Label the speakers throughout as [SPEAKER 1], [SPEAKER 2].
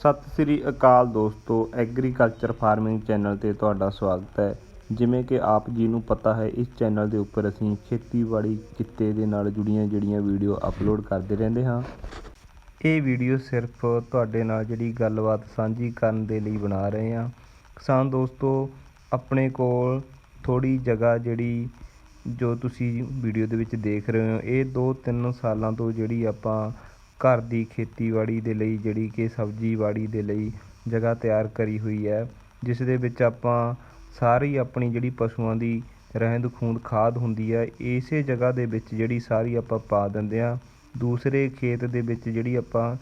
[SPEAKER 1] ਸਤਿ ਸ੍ਰੀ ਅਕਾਲ ਦੋਸਤੋ, agriculture farming channel ਤੇ ਤੁਹਾਡਾ ਸਵਾਗਤ ਹੈ। ਜਿਵੇਂ ਕਿ ਆਪ ਜੀ ਨੂੰ ਪਤਾ ਹੈ, ਇਸ ਚੈਨਲ ਦੇ ਉੱਪਰ ਅਸੀਂ ਖੇਤੀਬਾੜੀ ਕਿੱਤੇ ਦੇ ਨਾਲ ਜੁੜੀਆਂ ਜਿਹੜੀਆਂ ਵੀਡੀਓ ਅਪਲੋਡ ਕਰਦੇ ਰਹਿੰਦੇ ਹਾਂ। ਇਹ ਵੀਡੀਓ ਸਿਰਫ ਤੁਹਾਡੇ ਨਾਲ ਜਿਹੜੀ ਗੱਲਬਾਤ ਸਾਂਝੀ ਕਰਨ ਦੇ ਲਈ ਬਣਾ ਰਹੇ ਹਾਂ। ਕਿਸਾਨ ਦੋਸਤੋ, ਆਪਣੇ ਕੋਲ ਥੋੜੀ ਜਗ੍ਹਾ ਜਿਹੜੀ ਜੋ ਤੁਸੀਂ ਵੀਡੀਓ ਦੇ ਵਿੱਚ ਦੇਖ ਰਹੇ ਹੋ, ਇਹ 2-3 ਸਾਲਾਂ ਤੋਂ ਜਿਹੜੀ ਆਪਾਂ ਘਰ ਦੀ ਖੇਤੀਬਾੜੀ ਦੇ ਲਈ, ਜਿਹੜੀ ਕਿ ਸਬਜ਼ੀ ਬਾੜੀ ਦੇ ਲਈ ਜਗ੍ਹਾ ਤਿਆਰ ਕਰੀ ਹੋਈ ਹੈ, ਜਿਸ ਦੇ ਵਿੱਚ ਆਪਾਂ ਸਾਰੀ ਆਪਣੀ ਜਿਹੜੀ ਪਸ਼ੂਆਂ ਦੀ ਰਹਿੰਦ ਖੂੰਹਦ, ਖਾਦ ਹੁੰਦੀ ਹੈ, ਇਸੇ ਜਗ੍ਹਾ ਦੇ ਵਿੱਚ ਜਿਹੜੀ ਸਾਰੀ ਆਪਾਂ ਪਾ ਦਿੰਦੇ ਹਾਂ। ਦੂਸਰੇ ਖੇਤ ਦੇ ਵਿੱਚ ਜਿਹੜੀ ਆਪਾਂ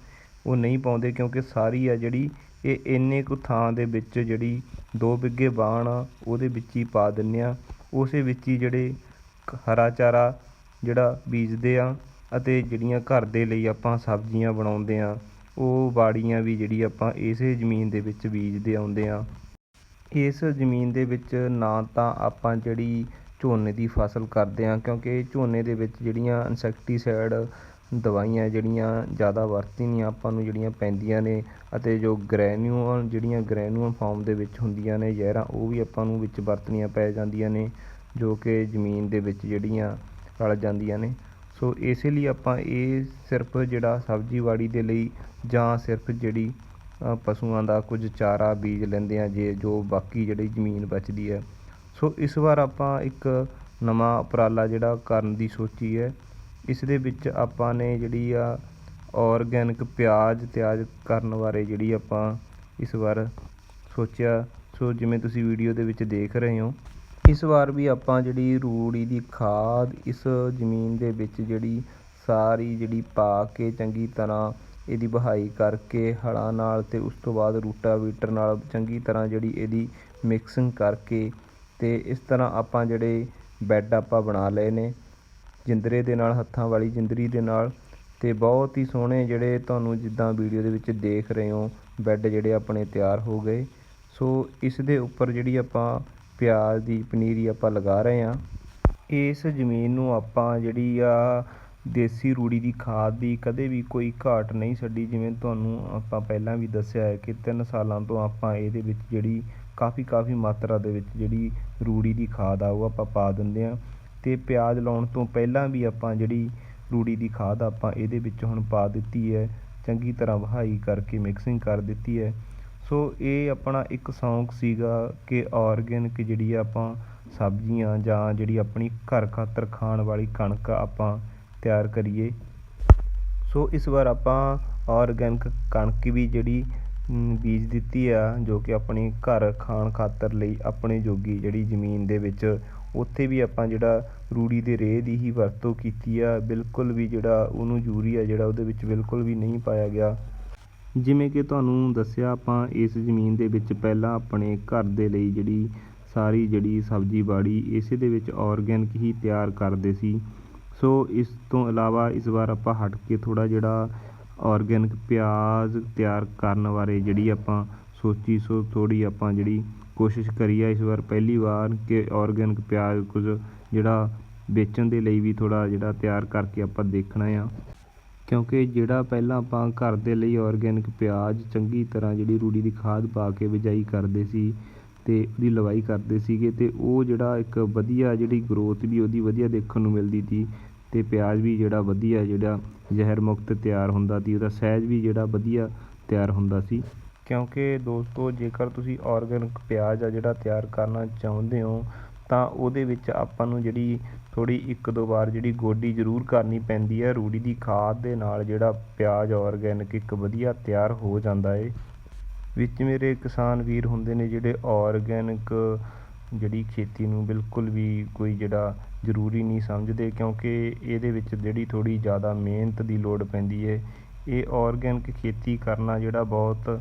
[SPEAKER 1] ਉਹ ਨਹੀਂ ਪਾਉਂਦੇ, ਕਿਉਂਕਿ ਸਾਰੀ ਆ ਜਿਹੜੀ, ਇਹ ਇੰਨੇ ਕੁ ਥਾਂ ਦੇ ਵਿੱਚ ਜਿਹੜੀ 2 ਬਿੱਗੇ ਬਾਣ ਆ, ਉਹਦੇ ਵਿੱਚ ਹੀ ਪਾ ਦਿੰਦੇ ਆ ਉਸੇ ਵਿੱਚ ਹੀ ਜਿਹੜੇ ਹਰਾ ਚਾਰਾ ਜਿਹੜਾ ਬੀਜਦੇ ਆ ਅਤੇ ਜਿਹੜੀਆਂ ਘਰ ਦੇ ਲਈ ਆਪਾਂ ਸਬਜ਼ੀਆਂ ਬਣਾਉਂਦੇ ਹਾਂ, ਉਹ ਬਾੜੀਆਂ ਵੀ ਜਿਹੜੀ ਆਪਾਂ ਇਸੇ ਜ਼ਮੀਨ ਦੇ ਵਿੱਚ ਬੀਜਦੇ ਆਉਂਦੇ ਹਾਂ। ਇਸ ਜ਼ਮੀਨ ਦੇ ਵਿੱਚ ਨਾ ਤਾਂ ਆਪਾਂ ਜਿਹੜੀ ਝੋਨੇ ਦੀ ਫਸਲ ਕਰਦੇ ਹਾਂ, ਕਿਉਂਕਿ ਝੋਨੇ ਦੇ ਵਿੱਚ ਜਿਹੜੀਆਂ ਇਨਸੈਕਟੀਸਾਈਡ ਦਵਾਈਆਂ ਜਿਹੜੀਆਂ ਜ਼ਿਆਦਾ ਵਰਤਣੀਆਂ ਆਪਾਂ ਨੂੰ ਜਿਹੜੀਆਂ ਪੈਂਦੀਆਂ ਨੇ ਅਤੇ ਜੋ ਗ੍ਰੈਨਿਊਲ ਜਿਹੜੀਆਂ ਗ੍ਰੈਨੂਅਲ ਫਾਰਮ ਦੇ ਵਿੱਚ ਹੁੰਦੀਆਂ ਨੇ ਜ਼ਹਿਰਾਂ, ਉਹ ਵੀ ਆਪਾਂ ਨੂੰ ਵਿੱਚ ਵਰਤਣੀਆਂ ਪੈ ਜਾਂਦੀਆਂ ਨੇ, ਜੋ ਕਿ ਜ਼ਮੀਨ ਦੇ ਵਿੱਚ ਜਿਹੜੀਆਂ ਰਲ ਜਾਂਦੀਆਂ ਨੇ। ਸੋ ਇਸੇ ਲਈ ਆਪਾਂ ਇਹ ਸਿਰਫ ਜਿਹੜਾ ਸਬਜ਼ੀ ਬਾੜੀ ਦੇ ਲਈ ਜਾਂ ਸਿਰਫ ਜਿਹੜੀ ਪਸ਼ੂਆਂ ਦਾ ਕੁਝ ਚਾਰਾ ਬੀਜ ਲੈਂਦੇ ਆ ਜੇ ਜੋ ਬਾਕੀ ਜਿਹੜੀ ਜ਼ਮੀਨ ਬਚਦੀ ਹੈ। ਸੋ ਇਸ ਵਾਰ ਆਪਾਂ ਇੱਕ ਨਵਾਂ ਉਪਰਾਲਾ ਜਿਹੜਾ ਕਰਨ ਦੀ ਸੋਚੀ ਹੈ। ਇਸ ਦੇ ਵਿੱਚ ਆਪਾਂ ਨੇ ਜਿਹੜੀ ਆ ਆਰਗੈਨਿਕ ਪਿਆਜ਼ ਤਿਆਜ਼ ਕਰਨ ਬਾਰੇ ਜਿਹੜੀ ਆਪਾਂ ਇਸ ਵਾਰ ਸੋਚਿਆ। ਸੋ ਜਿਵੇਂ ਤੁਸੀਂ ਵੀਡੀਓ ਦੇ ਵਿੱਚ ਦੇਖ ਰਹੇ ਹੋ ਇਸ ਵਾਰ ਵੀ ਆਪਾਂ ਜਿਹੜੀ ਰੂੜੀ ਦੀ ਖਾਦ ਇਸ ਜ਼ਮੀਨ ਦੇ ਵਿੱਚ ਜਿਹੜੀ ਸਾਰੀ ਜਿਹੜੀ ਪਾ ਕੇ ਚੰਗੀ ਤਰ੍ਹਾਂ ਇਹਦੀ ਵਹਾਈ ਕਰਕੇ ਹਲਾਂ ਨਾਲ ਤੇ ਉਸ ਤੋਂ ਬਾਅਦ ਰੂਟਾਵੀਟਰ ਨਾਲ ਚੰਗੀ ਤਰ੍ਹਾਂ ਜਿਹੜੀ ਇਹਦੀ ਮਿਕਸਿੰਗ ਕਰਕੇ ਤੇ ਇਸ ਤਰ੍ਹਾਂ ਆਪਾਂ ਜਿਹੜੇ ਬੈੱਡ ਆਪਾਂ ਬਣਾ ਲਏ ਨੇ, ਜਿੰਦਰੇ ਦੇ ਨਾਲ, ਹੱਥਾਂ ਵਾਲੀ ਜਿੰਦਰੀ ਦੇ ਨਾਲ ਤੇ ਬਹੁਤ ਹੀ ਸੋਹਣੇ ਜਿਹੜੇ ਤੁਹਾਨੂੰ ਜਿੱਦਾਂ ਵੀਡੀਓ ਦੇ ਵਿੱਚ ਦੇਖ ਰਹੇ ਹੋ, ਬੈੱਡ ਜਿਹੜੇ ਆਪਣੇ ਤਿਆਰ ਹੋ ਗਏ। ਸੋ ਇਸ ਦੇ ਉੱਪਰ ਜਿਹੜੀ ਆਪਾਂ ਪਿਆਜ਼ ਦੀ ਪਨੀਰੀ ਆਪਾਂ ਲਗਾ ਰਹੇ ਹਾਂ। ਇਸ ਜ਼ਮੀਨ ਨੂੰ ਆਪਾਂ ਜਿਹੜੀ ਆ ਦੇਸੀ ਰੂੜੀ ਦੀ ਖਾਦ ਦੀ ਕਦੇ ਵੀ ਕੋਈ ਘਾਟ ਨਹੀਂ ਛੱਡੀ, ਜਿਵੇਂ ਤੁਹਾਨੂੰ ਆਪਾਂ ਪਹਿਲਾਂ ਵੀ ਦੱਸਿਆ ਹੈ ਕਿ 3 ਸਾਲਾਂ ਤੋਂ ਆਪਾਂ ਇਹਦੇ ਵਿੱਚ ਜਿਹੜੀ ਕਾਫੀ ਕਾਫੀ ਮਾਤਰਾ ਦੇ ਵਿੱਚ ਜਿਹੜੀ ਰੂੜੀ ਦੀ ਖਾਦ ਆ, ਉਹ ਆਪਾਂ ਪਾ ਦਿੰਦੇ ਹਾਂ। ਤੇ ਪਿਆਜ਼ ਲਾਉਣ ਤੋਂ ਪਹਿਲਾਂ ਵੀ ਆਪਾਂ ਜਿਹੜੀ ਰੂੜੀ ਦੀ ਖਾਦ ਆਪਾਂ ਇਹਦੇ ਵਿੱਚ ਹੁਣ ਪਾ ਦਿੱਤੀ ਹੈ। ਚੰਗੀ ਤਰ੍ਹਾਂ ਵਹਾਈ ਕਰਕੇ ਮਿਕਸਿੰਗ ਕਰ ਦਿੱਤੀ ਹੈ। ਸੋ ਇਹ ਆਪਣਾ ਇੱਕ ਸ਼ੌਂਕ ਸੀਗਾ ਕਿ ਔਰਗੈਨਿਕ ਜਿਹੜੀ ਆਪਾਂ ਸਬਜ਼ੀਆਂ ਜਾਂ ਜਿਹੜੀ ਆਪਣੀ ਘਰ ਖਾਤਰ ਖਾਣ ਵਾਲੀ ਕਣਕ ਆਪਾਂ ਤਿਆਰ ਕਰੀਏ। ਸੋ ਇਸ ਵਾਰ ਆਪਾਂ ਔਰਗੈਨਿਕ ਕਣਕ ਵੀ ਜਿਹੜੀ ਬੀਜ ਦਿੱਤੀ ਆ, ਜੋ ਕਿ ਆਪਣੀ ਘਰ ਖਾਣ ਖਾਤਰ ਲਈ ਆਪਣੇ ਜੋਗੀ ਜਿਹੜੀ ਜ਼ਮੀਨ ਦੇ ਵਿੱਚ ਉੱਥੇ ਵੀ ਆਪਾਂ ਜਿਹੜਾ ਰੂੜੀ ਦੇ ਰੇਹ ਦੀ ਹੀ ਵਰਤੋਂ ਕੀਤੀ ਆ। ਬਿਲਕੁਲ ਵੀ ਜਿਹੜਾ ਉਹਨੂੰ ਯੂਰੀਆ ਜਿਹੜਾ ਉਹਦੇ ਵਿੱਚ ਬਿਲਕੁਲ ਵੀ ਨਹੀਂ ਪਾਇਆ ਗਿਆ। ਜਿਵੇਂ ਕਿ ਤੁਹਾਨੂੰ ਦੱਸਿਆ, ਆਪਾਂ ਇਸ ਜ਼ਮੀਨ ਦੇ ਵਿੱਚ ਪਹਿਲਾਂ ਆਪਣੇ ਘਰ ਦੇ ਲਈ ਜਿਹੜੀ ਸਾਰੀ ਜਿਹੜੀ ਸਬਜ਼ੀ ਬਾੜੀ, ਇਸੇ ਦੇ ਵਿੱਚ ਔਰਗੈਨਿਕ ਹੀ ਤਿਆਰ ਕਰਦੇ ਸੀ। ਸੋ ਇਸ ਤੋਂ ਇਲਾਵਾ ਇਸ ਵਾਰ ਆਪਾਂ ਹਟ ਕੇ ਥੋੜ੍ਹਾ ਜਿਹੜਾ ਔਰਗੈਨਿਕ ਪਿਆਜ਼ ਤਿਆਰ ਕਰਨ ਬਾਰੇ ਜਿਹੜੀ ਆਪਾਂ ਸੋਚੀ, ਸੋ ਥੋੜ੍ਹੀ ਆਪਾਂ ਜਿਹੜੀ ਕੋਸ਼ਿਸ਼ ਕਰੀ ਆ ਇਸ ਵਾਰ ਪਹਿਲੀ ਵਾਰ ਕਿ ਔਰਗੈਨਿਕ ਪਿਆਜ਼ ਕੁਝ ਜਿਹੜਾ ਵੇਚਣ ਦੇ ਲਈ ਵੀ ਥੋੜ੍ਹਾ ਜਿਹੜਾ ਤਿਆਰ ਕਰਕੇ ਆਪਾਂ ਦੇਖਣਾ ਆ। ਕਿਉਂਕਿ ਜਿਹੜਾ ਪਹਿਲਾਂ ਆਪਾਂ ਘਰ ਦੇ ਲਈ ਔਰਗੈਨਿਕ ਪਿਆਜ਼ ਚੰਗੀ ਤਰ੍ਹਾਂ ਜਿਹੜੀ ਰੂੜੀ ਦੀ ਖਾਦ ਪਾ ਕੇ ਬਿਜਾਈ ਕਰਦੇ ਸੀ ਅਤੇ ਉਹਦੀ ਲਵਾਈ ਕਰਦੇ ਸੀਗੇ ਅਤੇ ਉਹ ਜਿਹੜਾ ਇੱਕ ਵਧੀਆ ਜਿਹੜੀ ਗਰੋਥ ਵੀ ਉਹਦੀ ਵਧੀਆ ਦੇਖਣ ਨੂੰ ਮਿਲਦੀ ਤੀ ਅਤੇ ਪਿਆਜ਼ ਵੀ ਜਿਹੜਾ ਵਧੀਆ ਜਿਹੜਾ ਜ਼ਹਿਰ ਮੁਕਤ ਤਿਆਰ ਹੁੰਦਾ ਤੀ ਉਹਦਾ ਸਾਈਜ਼ ਵੀ ਜਿਹੜਾ ਵਧੀਆ ਤਿਆਰ ਹੁੰਦਾ ਸੀ। ਕਿਉਂਕਿ ਦੋਸਤੋ, ਜੇਕਰ ਤੁਸੀਂ ਔਰਗੈਨਿਕ ਪਿਆਜ਼ ਆ ਜਿਹੜਾ ਤਿਆਰ ਕਰਨਾ ਚਾਹੁੰਦੇ ਹੋ, ਤਾਂ ਉਹਦੇ ਵਿੱਚ ਆਪਾਂ ਨੂੰ ਜਿਹੜੀ ਥੋੜੀ ਇੱਕ ਦੋ ਵਾਰ ਜਿਹੜੀ ਗੋਡੀ ਜ਼ਰੂਰ ਕਰਨੀ ਪੈਂਦੀ ਹੈ। ਰੂੜੀ ਦੀ ਖਾਦ ਦੇ ਨਾਲ ਜਿਹੜਾ ਪਿਆਜ਼ ਆਰਗੈਨਿਕ ਇੱਕ ਵਧੀਆ ਤਿਆਰ ਹੋ ਜਾਂਦਾ ਏ। ਵਿੱਚ ਮੇਰੇ ਕਿਸਾਨ ਵੀਰ ਹੁੰਦੇ ਨੇ ਜਿਹੜੇ ਆਰਗੈਨਿਕ ਜਿਹੜੀ ਖੇਤੀ ਨੂੰ ਬਿਲਕੁਲ ਵੀ ਕੋਈ ਜਿਹੜਾ ਜ਼ਰੂਰੀ ਨਹੀਂ ਸਮਝਦੇ ਕਿਉਂਕਿ ਇਹਦੇ ਵਿੱਚ ਜਿਹੜੀ ਥੋੜੀ ਜ਼ਿਆਦਾ ਮਿਹਨਤ ਦੀ ਲੋੜ ਪੈਂਦੀ ਹੈ ਇਹ ਆਰਗੈਨਿਕ ਖੇਤੀ ਕਰਨਾ ਜਿਹੜਾ ਬਹੁਤ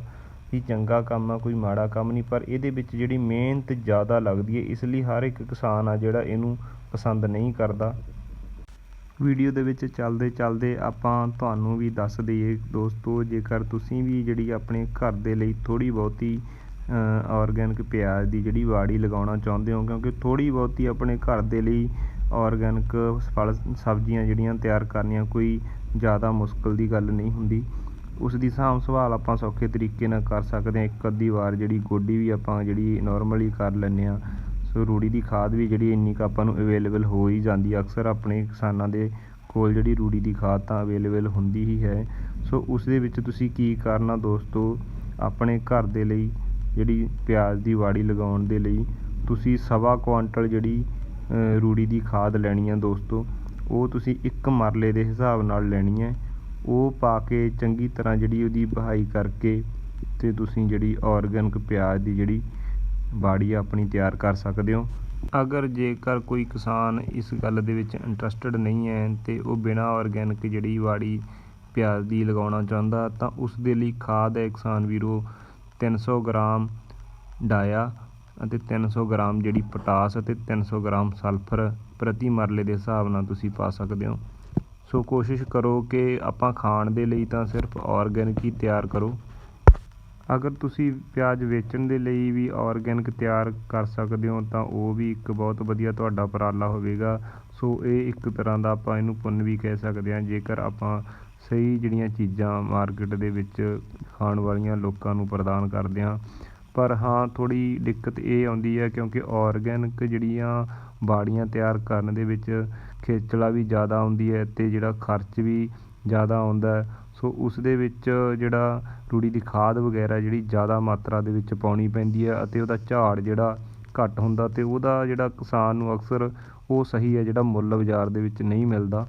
[SPEAKER 1] ਹੀ ਚੰਗਾ ਕੰਮ ਆ, ਕੋਈ ਮਾੜਾ ਕੰਮ ਨਹੀਂ, ਪਰ ਇਹਦੇ ਵਿੱਚ ਜਿਹੜੀ ਮਿਹਨਤ ਜ਼ਿਆਦਾ ਲੱਗਦੀ ਹੈ ਇਸ ਲਈ ਹਰ ਇੱਕ ਕਿਸਾਨ ਆ ਜਿਹੜਾ ਇਹਨੂੰ ਪਸੰਦ ਨਹੀਂ ਕਰਦਾ। ਵੀਡੀਓ ਦੇ ਵਿੱਚ ਚੱਲਦੇ ਚੱਲਦੇ ਆਪਾਂ ਤੁਹਾਨੂੰ ਵੀ ਦੱਸ ਦਈਏ, ਦੋਸਤੋ, ਜੇਕਰ ਤੁਸੀਂ ਵੀ ਜਿਹੜੀ ਆਪਣੇ ਘਰ ਦੇ ਲਈ ਥੋੜੀ ਬਹੁਤੀ ਆਰਗੈਨਿਕ ਪਿਆਜ਼ ਦੀ ਜਿਹੜੀ ਵਾੜੀ ਲਗਾਉਣਾ ਚਾਹੁੰਦੇ ਹੋ, ਕਿਉਂਕਿ ਥੋੜੀ ਬਹੁਤੀ ਆਪਣੇ ਘਰ ਦੇ ਲਈ ਆਰਗੈਨਿਕ ਫਲ, ਸਬਜ਼ੀਆਂ ਜਿਹੜੀਆਂ ਤਿਆਰ ਕਰਨੀਆਂ ਕੋਈ ਜ਼ਿਆਦਾ ਮੁਸ਼ਕਲ ਦੀ ਗੱਲ ਨਹੀਂ ਹੁੰਦੀ। ਉਸ ਦੀ ਸਾਂਭ ਸੰਭਾਲ ਆਪਾਂ ਸੌਖੇ ਤਰੀਕੇ ਨਾਲ ਕਰ ਸਕਦੇ ਹਾਂ। ਇੱਕ ਅੱਧੀ ਵਾਰ ਜਿਹੜੀ ਗੋਡੀ ਵੀ ਆਪਾਂ ਜਿਹੜੀ ਨਾਰਮਲੀ ਕਰ ਲੈਂਦੇ ਹਾਂ ਸੋ ਰੂੜੀ ਦੀ ਖਾਦ ਵੀ ਜਿਹੜੀ ਇੰਨੀ ਕੁ ਆਪਾਂ ਨੂੰ ਅਵੇਲੇਬਲ ਹੋ ਹੀ ਜਾਂਦੀ ਅਕਸਰ ਆਪਣੇ ਕਿਸਾਨਾਂ ਦੇ ਕੋਲ ਜਿਹੜੀ ਰੂੜੀ ਦੀ ਖਾਦ ਤਾਂ ਅਵੇਲੇਬਲ ਹੁੰਦੀ ਹੀ ਹੈ। ਸੋ ਉਸ ਦੇ ਵਿੱਚ ਤੁਸੀਂ ਕੀ ਕਰਨਾ ਦੋਸਤੋ? ਆਪਣੇ ਘਰ ਦੇ ਲਈ ਜਿਹੜੀ ਪਿਆਜ਼ ਦੀ ਵਾੜੀ ਲਗਾਉਣ ਦੇ ਲਈ ਤੁਸੀਂ ਸਵਾ ਕੁਆਂਟਲ ਜਿਹੜੀ ਰੂੜੀ ਦੀ ਖਾਦ ਲੈਣੀ ਹੈ ਦੋਸਤੋ। ਉਹ ਤੁਸੀਂ ਇੱਕ ਮਰਲੇ ਦੇ ਹਿਸਾਬ ਨਾਲ ਲੈਣੀ ਹੈ। ਉਹ ਪਾ ਕੇ ਚੰਗੀ ਤਰ੍ਹਾਂ ਜਿਹੜੀ ਉਹਦੀ ਬਹਾਈ ਕਰਕੇ ਤੇ ਤੁਸੀਂ ਜਿਹੜੀ ਆਰਗੈਨਿਕ ਪਿਆਜ਼ ਦੀ ਜਿਹੜੀ ਬਾੜੀ ਆਪਣੀ ਤਿਆਰ ਕਰ ਸਕਦੇ ਹੋ। ਅਗਰ ਜੇਕਰ ਕੋਈ ਕਿਸਾਨ ਇਸ ਗੱਲ ਦੇ ਵਿੱਚ ਇੰਟਰਸਟਿਡ ਨਹੀਂ ਹੈ ਤੇ ਉਹ ਬਿਨਾਂ ਆਰਗੈਨਿਕ ਜਿਹੜੀ ਬਾੜੀ ਪਿਆਜ਼ ਦੀ ਲਗਾਉਣਾ ਚਾਹੁੰਦਾ, ਤਾਂ ਉਸ ਦੇ ਲਈ ਖਾਦ ਹੈ ਕਿਸਾਨ ਵੀਰੋ 300 ਗ੍ਰਾਮ ਡਾਇਆ ਅਤੇ 300 ਗ੍ਰਾਮ ਜਿਹੜੀ ਪੋਟਾਸ ਅਤੇ 300 ਗ੍ਰਾਮ ਸਲਫਰ ਪ੍ਰਤੀ ਮਰਲੇ ਦੇ ਹਿਸਾਬ ਨਾਲ ਤੁਸੀਂ ਪਾ ਸਕਦੇ ਹੋ। ਸੋ ਕੋਸ਼ਿਸ਼ ਕਰੋ ਕਿ ਆਪਾਂ ਖਾਣ ਦੇ ਲਈ ਤਾਂ ਸਿਰਫ ਆਰਗੈਨਿਕ ਹੀ ਤਿਆਰ ਕਰੋ। ਅਗਰ ਤੁਸੀਂ ਪਿਆਜ਼ ਵੇਚਣ ਦੇ ਲਈ ਵੀ ਔਰਗੈਨਿਕ ਤਿਆਰ ਕਰ ਸਕਦੇ ਹੋ, ਤਾਂ ਉਹ ਵੀ ਇੱਕ ਬਹੁਤ ਵਧੀਆ ਤੁਹਾਡਾ ਉਪਰਾਲਾ ਹੋਵੇਗਾ। ਸੋ ਇਹ ਇੱਕ ਤਰ੍ਹਾਂ ਦਾ ਆਪਾਂ ਇਹਨੂੰ ਪੁੰਨ ਵੀ ਕਹਿ ਸਕਦੇ ਹਾਂ, ਜੇਕਰ ਆਪਾਂ ਸਹੀ ਜਿਹੜੀਆਂ ਚੀਜ਼ਾਂ ਮਾਰਕੀਟ ਦੇ ਵਿੱਚ ਖਾਣ ਵਾਲੀਆਂ ਲੋਕਾਂ ਨੂੰ ਪ੍ਰਦਾਨ ਕਰਦੇ ਹਾਂ। ਪਰ ਹਾਂ, ਥੋੜ੍ਹੀ ਦਿੱਕਤ ਇਹ ਆਉਂਦੀ ਹੈ ਕਿਉਂਕਿ ਔਰਗੈਨਿਕ ਜਿਹੜੀਆਂ ਬਾੜੀਆਂ ਤਿਆਰ ਕਰਨ ਦੇ ਵਿੱਚ ਖੇਚਲਾ ਵੀ ਜ਼ਿਆਦਾ ਆਉਂਦੀ ਹੈ ਅਤੇ ਜਿਹੜਾ ਖਰਚ ਵੀ ਜ਼ਿਆਦਾ ਆਉਂਦਾ ਸੋ ਉਸ ਦੇ ਵਿੱਚ ਜਿਹੜਾ ਰੂੜੀ ਦੀ ਖਾਦ ਵਗੈਰਾ ਜਿਹੜੀ ਜ਼ਿਆਦਾ ਮਾਤਰਾ ਦੇ ਵਿੱਚ ਪਾਉਣੀ ਪੈਂਦੀ ਹੈ ਅਤੇ ਉਹਦਾ ਝਾੜ ਜਿਹੜਾ ਘੱਟ ਹੁੰਦਾ ਅਤੇ ਉਹਦਾ ਜਿਹੜਾ ਕਿਸਾਨ ਨੂੰ ਅਕਸਰ ਉਹ ਸਹੀ ਹੈ ਜਿਹੜਾ ਮੁੱਲ ਬਾਜ਼ਾਰ ਦੇ ਵਿੱਚ ਨਹੀਂ ਮਿਲਦਾ।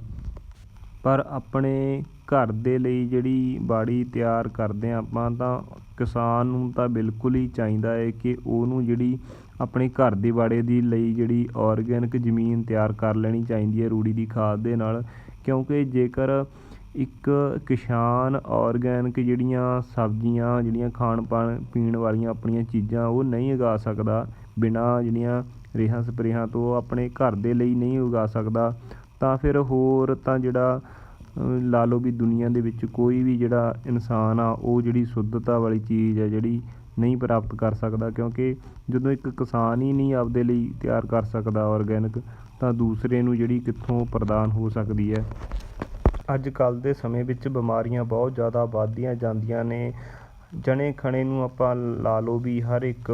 [SPEAKER 1] ਪਰ ਆਪਣੇ ਘਰ ਦੇ ਲਈ ਜਿਹੜੀ ਬਾੜੀ ਤਿਆਰ ਕਰਦੇ ਹਾਂ ਆਪਾਂ ਤਾਂ ਕਿਸਾਨ ਨੂੰ ਤਾਂ ਬਿਲਕੁਲ ਹੀ ਚਾਹੀਦਾ ਹੈ ਕਿ ਉਹਨੂੰ ਜਿਹੜੀ ਆਪਣੇ ਘਰ ਦੇ ਬਾੜੇ ਦੀ ਲਈ ਜਿਹੜੀ ਆਰਗੈਨਿਕ ਜ਼ਮੀਨ ਤਿਆਰ ਕਰ ਲੈਣੀ ਚਾਹੀਦੀ ਹੈ ਰੂੜੀ ਦੀ ਖਾਦ ਦੇ ਨਾਲ, ਕਿਉਂਕਿ ਜੇਕਰ ਇੱਕ ਕਿਸਾਨ ਔਰਗੈਨਿਕ ਜਿਹੜੀਆਂ ਸਬਜ਼ੀਆਂ, ਜਿਹੜੀਆਂ ਖਾਣ ਪਾਣ, ਪੀਣ ਵਾਲੀਆਂ ਆਪਣੀਆਂ ਚੀਜ਼ਾਂ ਉਹ ਨਹੀਂ ਉਗਾ ਸਕਦਾ। ਬਿਨਾਂ ਜਿਹੜੀਆਂ ਰੇਹਾਂ ਸਪਰੇਹਾਂ ਤੋਂ ਆਪਣੇ ਘਰ ਦੇ ਲਈ ਨਹੀਂ ਉਗਾ ਸਕਦਾ। ਤਾਂ ਫਿਰ ਹੋਰ ਤਾਂ ਜਿਹੜਾ ਲਾ ਲਓ ਵੀ ਦੁਨੀਆ ਦੇ ਵਿੱਚ ਕੋਈ ਵੀ ਜਿਹੜਾ ਇਨਸਾਨ ਆ, ਉਹ ਜਿਹੜੀ ਸ਼ੁੱਧਤਾ ਵਾਲੀ ਚੀਜ਼ ਹੈ ਜਿਹੜੀ ਨਹੀਂ ਪ੍ਰਾਪਤ ਕਰ ਸਕਦਾ। ਕਿਉਂਕਿ ਜਦੋਂ ਇੱਕ ਕਿਸਾਨ ਹੀ ਨਹੀਂ ਆਪਦੇ ਲਈ ਤਿਆਰ ਕਰ ਸਕਦਾ ਔਰਗੈਨਿਕ, ਤਾਂ ਦੂਸਰੇ ਨੂੰ ਜਿਹੜੀ ਕਿੱਥੋਂ ਪ੍ਰਦਾਨ ਹੋ ਸਕਦੀ ਹੈ? ਅੱਜ ਕੱਲ੍ਹ ਦੇ ਸਮੇਂ ਵਿੱਚ ਬਿਮਾਰੀਆਂ ਬਹੁਤ ਜ਼ਿਆਦਾ ਵੱਧਦੀਆਂ ਜਾਂਦੀਆਂ ਨੇ। ਜਣੇ ਖਣੇ ਨੂੰ ਆਪਾਂ ਲਾ ਲਓ ਵੀ ਹਰ ਇੱਕ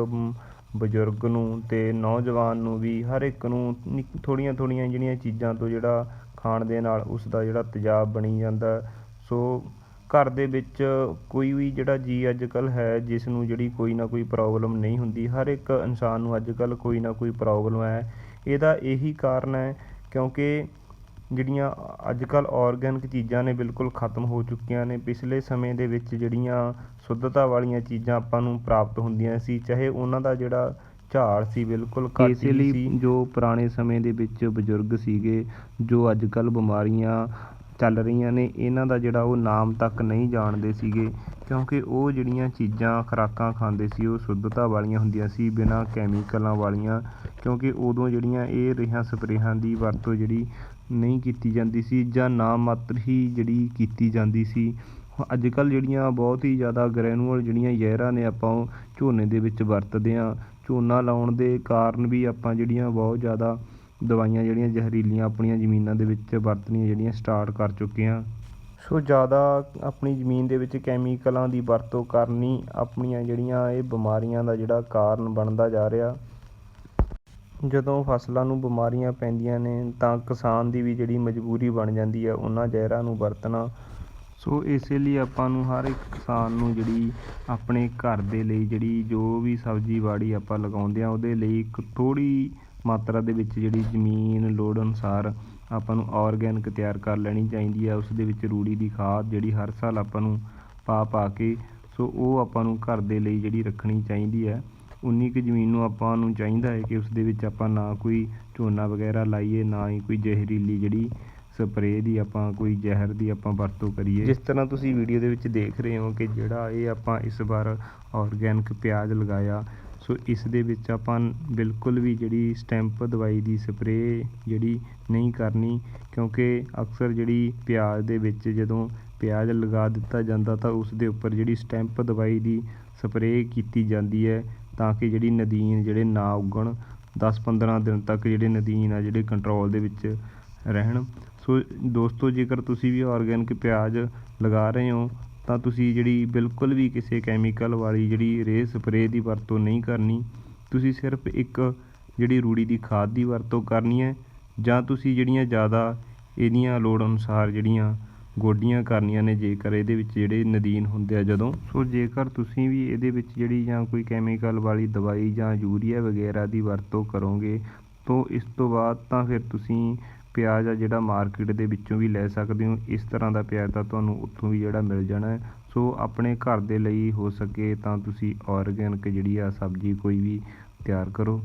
[SPEAKER 1] ਬਜ਼ੁਰਗ ਨੂੰ ਅਤੇ ਨੌਜਵਾਨ ਨੂੰ ਵੀ ਹਰ ਇੱਕ ਨੂੰ ਥੋੜ੍ਹੀਆਂ ਥੋੜ੍ਹੀਆਂ ਜਿਹੜੀਆਂ ਚੀਜ਼ਾਂ ਤੋਂ ਜਿਹੜਾ ਖਾਣ ਦੇ ਨਾਲ ਉਸ ਦਾ ਜਿਹੜਾ ਤੇਜ਼ਾਬ ਬਣੀ ਜਾਂਦਾ। ਸੋ ਘਰ ਦੇ ਵਿੱਚ ਕੋਈ ਵੀ ਜਿਹੜਾ ਜੀਅ ਅੱਜ ਕੱਲ੍ਹ ਹੈ, ਜਿਸ ਨੂੰ ਜਿਹੜੀ ਕੋਈ ਨਾ ਕੋਈ ਪ੍ਰੋਬਲਮ ਨਹੀਂ ਹੁੰਦੀ। ਹਰ ਇੱਕ ਇਨਸਾਨ ਨੂੰ ਅੱਜ ਕੱਲ੍ਹ ਕੋਈ ਨਾ ਕੋਈ ਪ੍ਰੋਬਲਮ ਹੈ। ਇਹਦਾ ਇਹੀ ਕਾਰਨ ਹੈ ਕਿਉਂਕਿ ਜਿਹੜੀਆਂ ਅੱਜ ਕੱਲ੍ਹ ਆਰਗੈਨਿਕ ਚੀਜ਼ਾਂ ਨੇ ਬਿਲਕੁਲ ਖਤਮ ਹੋ ਚੁੱਕੀਆਂ ਨੇ। ਪਿਛਲੇ ਸਮੇਂ ਦੇ ਵਿੱਚ ਜਿਹੜੀਆਂ ਸ਼ੁੱਧਤਾ ਵਾਲੀਆਂ ਚੀਜ਼ਾਂ ਆਪਾਂ ਨੂੰ ਪ੍ਰਾਪਤ ਹੁੰਦੀਆਂ ਸੀ ਚਾਹੇ ਉਹਨਾਂ ਦਾ ਜਿਹੜਾ ਝਾੜ ਸੀ ਬਿਲਕੁਲ ਘੱਟ
[SPEAKER 2] ਇਸੇ
[SPEAKER 1] ਹੀ
[SPEAKER 2] ਲਈ
[SPEAKER 1] ਸੀ। ਜੋ ਪੁਰਾਣੇ ਸਮੇਂ ਦੇ ਵਿੱਚ ਬਜ਼ੁਰਗ ਸੀਗੇ ਜੋ ਅੱਜ ਕੱਲ੍ਹ ਬਿਮਾਰੀਆਂ ਚੱਲ ਰਹੀਆਂ ਨੇ ਇਹਨਾਂ ਦਾ ਜਿਹੜਾ ਉਹ ਨਾਮ ਤੱਕ ਨਹੀਂ ਜਾਣਦੇ ਸੀਗੇ ਕਿਉਂਕਿ ਉਹ ਜਿਹੜੀਆਂ ਚੀਜ਼ਾਂ ਖੁਰਾਕਾਂ ਖਾਂਦੇ ਸੀ ਉਹ ਸ਼ੁੱਧਤਾ ਵਾਲੀਆਂ ਹੁੰਦੀਆਂ ਸੀ ਬਿਨਾਂ ਕੈਮੀਕਲਾਂ ਵਾਲੀਆਂ ਕਿਉਂਕਿ ਉਦੋਂ ਜਿਹੜੀਆਂ ਇਹ ਰੇਹਾਂ ਸਪਰੇਹਾਂ ਦੀ ਵਰਤੋਂ ਜਿਹੜੀ ਨਹੀਂ ਕੀਤੀ ਜਾਂਦੀ ਸੀ ਜਾਂ ਨਾ ਮਾਤਰ ਹੀ ਜਿਹੜੀ ਕੀਤੀ ਜਾਂਦੀ ਸੀ। ਅੱਜ ਕੱਲ੍ਹ ਜਿਹੜੀਆਂ ਬਹੁਤ ਹੀ ਜ਼ਿਆਦਾ ਗ੍ਰੈਨੂਅਲ ਜਿਹੜੀਆਂ ਜ਼ਹਿਰਾਂ ਨੇ ਆਪਾਂ ਉਹ ਝੋਨੇ ਦੇ ਵਿੱਚ ਵਰਤਦੇ ਹਾਂ। ਝੋਨਾ ਲਾਉਣ ਦੇ ਕਾਰਨ ਵੀ ਆਪਾਂ ਜਿਹੜੀਆਂ ਬਹੁਤ ਜ਼ਿਆਦਾ ਦਵਾਈਆਂ ਜਿਹੜੀਆਂ ਜ਼ਹਿਰੀਲੀਆਂ ਆਪਣੀਆਂ ਜ਼ਮੀਨਾਂ ਦੇ ਵਿੱਚ ਵਰਤਣੀਆਂ ਜਿਹੜੀਆਂ ਸਟਾਰਟ ਕਰ ਚੁੱਕੇ ਹਾਂ। ਸੋ ਜ਼ਿਆਦਾ ਆਪਣੀ ਜ਼ਮੀਨ ਦੇ ਵਿੱਚ ਕੈਮੀਕਲਾਂ ਦੀ ਵਰਤੋਂ ਕਰਨੀ ਆਪਣੀਆਂ ਜਿਹੜੀਆਂ ਇਹ ਬਿਮਾਰੀਆਂ ਦਾ ਜਿਹੜਾ ਕਾਰਨ ਬਣਦਾ ਜਾ ਰਿਹਾ। ਜਦੋਂ ਫਸਲਾਂ ਨੂੰ ਬਿਮਾਰੀਆਂ ਪੈਂਦੀਆਂ ਨੇ, ਤਾਂ ਕਿਸਾਨ ਦੀ ਵੀ ਜਿਹੜੀ ਮਜਬੂਰੀ ਬਣ ਜਾਂਦੀ ਹੈ ਉਹਨਾਂ ਜ਼ਹਿਰਾਂ ਨੂੰ ਵਰਤਣਾ। ਸੋ ਇਸੇ ਲਈ ਆਪਾਂ ਨੂੰ ਹਰ ਇੱਕ ਕਿਸਾਨ ਨੂੰ ਜਿਹੜੀ ਆਪਣੇ ਘਰ ਦੇ ਲਈ ਜਿਹੜੀ ਜੋ ਵੀ ਸਬਜ਼ੀ ਬਾੜੀ ਆਪਾਂ ਲਗਾਉਂਦੇ ਆ, ਉਹਦੇ ਲਈ ਇੱਕ ਥੋੜ੍ਹੀ ਮਾਤਰਾ ਦੇ ਵਿੱਚ ਜਿਹੜੀ ਜ਼ਮੀਨ ਲੋੜ ਅਨੁਸਾਰ ਆਪਾਂ ਨੂੰ ਆਰਗੈਨਿਕ ਤਿਆਰ ਕਰ ਲੈਣੀ ਚਾਹੀਦੀ ਹੈ ਉਸ ਦੇ ਵਿੱਚ ਰੂੜੀ ਦੀ ਖਾਦ ਜਿਹੜੀ ਹਰ ਸਾਲ ਆਪਾਂ ਨੂੰ ਪਾ ਪਾ ਕੇ, ਸੋ ਉਹ ਆਪਾਂ ਨੂੰ ਘਰ ਦੇ ਲਈ ਜਿਹੜੀ ਰੱਖਣੀ ਚਾਹੀਦੀ ਹੈ ਉਨੀ ਕੁ ਜ਼ਮੀਨ ਨੂੰ ਆਪਾਂ ਨੂੰ ਚਾਹੀਦਾ ਹੈ ਕਿ ਉਸ ਦੇ ਵਿੱਚ ਆਪਾਂ ਨਾ ਕੋਈ ਝੋਨਾ ਵਗੈਰਾ ਲਾਈਏ, ਨਾ ਹੀ ਕੋਈ ਜ਼ਹਿਰੀਲੀ ਜਿਹੜੀ ਸਪਰੇਅ ਦੀ ਆਪਾਂ, ਕੋਈ ਜ਼ਹਿਰ ਦੀ ਆਪਾਂ ਵਰਤੋਂ ਕਰੀਏ। ਜਿਸ ਤਰ੍ਹਾਂ ਤੁਸੀਂ ਵੀਡੀਓ ਦੇ ਵਿੱਚ ਦੇਖ ਰਹੇ ਹੋ ਕਿ ਜਿਹੜਾ ਇਹ ਆਪਾਂ ਇਸ ਵਾਰ ਆਰਗੈਨਿਕ ਪਿਆਜ਼ ਲਗਾਇਆ, ਸੋ ਇਸ ਦੇ ਵਿੱਚ ਆਪਾਂ ਬਿਲਕੁਲ ਵੀ ਜਿਹੜੀ ਸਟੈਂਪ ਦਵਾਈ ਦੀ ਸਪਰੇਅ ਜਿਹੜੀ ਨਹੀਂ ਕਰਨੀ, ਕਿਉਂਕਿ ਅਕਸਰ ਜਿਹੜੀ ਪਿਆਜ਼ ਦੇ ਵਿੱਚ ਜਦੋਂ ਪਿਆਜ਼ ਲਗਾ ਦਿੱਤਾ ਜਾਂਦਾ ਤਾਂ ਉਸ ਦੇ ਉੱਪਰ ਜਿਹੜੀ ਸਟੈਂਪ ਦਵਾਈ ਦੀ ਸਪਰੇਅ ਕੀਤੀ ਜਾਂਦੀ ਹੈ ਤਾਂ ਕਿ ਜਿਹੜੀ ਨਦੀਨ, ਜਿਹੜੇ ਨਾ ਉੱਗਣ 10-15 ਦਿਨ ਤੱਕ ਜਿਹੜੇ ਨਦੀਨ ਆ, ਜਿਹੜੇ ਕੰਟਰੋਲ ਦੇ ਵਿੱਚ ਰਹਿਣ। ਸੋ ਦੋਸਤੋ, ਜੇਕਰ ਤੁਸੀਂ ਵੀ ਆਰਗੈਨਿਕ ਪਿਆਜ਼ ਲਗਾ ਰਹੇ ਹੋ, ਤਾਂ ਤੁਸੀਂ ਜਿਹੜੀ ਬਿਲਕੁਲ ਵੀ ਕਿਸੇ ਕੈਮੀਕਲ ਵਾਲੀ ਜਿਹੜੀ ਰੇਹ ਸਪਰੇਅ ਦੀ ਵਰਤੋਂ ਨਹੀਂ ਕਰਨੀ। ਤੁਸੀਂ ਸਿਰਫ ਇੱਕ ਜਿਹੜੀ ਰੂੜੀ ਦੀ ਖਾਦ ਦੀ ਵਰਤੋਂ ਕਰਨੀ ਹੈ, ਜਾਂ ਤੁਸੀਂ ਜਿਹੜੀਆਂ ਜ਼ਿਆਦਾ ਇਹਦੀਆਂ ਲੋੜ ਅਨੁਸਾਰ ਜਿਹੜੀਆਂ ਗੋਡੀਆਂ ਕਰਨੀਆਂ ਨੇ ਜੇਕਰ ਇਹਦੇ ਵਿੱਚ ਜਿਹੜੇ ਨਦੀਨ ਹੁੰਦੇ ਆ ਜਦੋਂ। ਸੋ ਜੇਕਰ ਤੁਸੀਂ ਵੀ ਇਹਦੇ ਵਿੱਚ ਜਿਹੜੀ ਜਾਂ ਕੋਈ ਕੈਮੀਕਲ ਵਾਲੀ ਦਵਾਈ ਜਾਂ ਯੂਰੀਆ ਵਗੈਰਾ ਦੀ ਵਰਤੋਂ ਕਰੋਗੇ, ਤਾਂ ਇਸ ਤੋਂ ਬਾਅਦ ਤਾਂ ਫਿਰ ਤੁਸੀਂ ਪਿਆਜ਼ ਆ ਜਿਹੜਾ ਮਾਰਕੀਟ ਦੇ ਵਿੱਚੋਂ ਵੀ ਲੈ ਸਕਦੇ ਹੋ। ਇਸ ਤਰ੍ਹਾਂ ਦਾ ਪਿਆਜ਼ ਤਾਂ ਤੁਹਾਨੂੰ ਉੱਥੋਂ ਵੀ ਜਿਹੜਾ ਮਿਲ ਜਾਣਾ ਸੋ ਆਪਣੇ ਘਰ ਦੇ ਲਈ ਹੋ ਸਕੇ ਤਾਂ ਤੁਸੀਂ ਆਰਗੈਨਿਕ ਜਿਹੜੀ ਆ ਸਬਜ਼ੀ ਕੋਈ ਵੀ ਤਿਆਰ ਕਰੋ।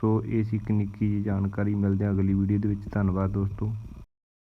[SPEAKER 1] ਸੋ ਇਹ ਸੀ ਇੱਕ ਨਿੱਕੀ ਜਿਹੀ ਜਾਣਕਾਰੀ। ਮਿਲਦੇ ਹਾਂ ਅਗਲੀ ਵੀਡੀਓ ਦੇ ਵਿੱਚ। ਧੰਨਵਾਦ ਦੋਸਤੋ।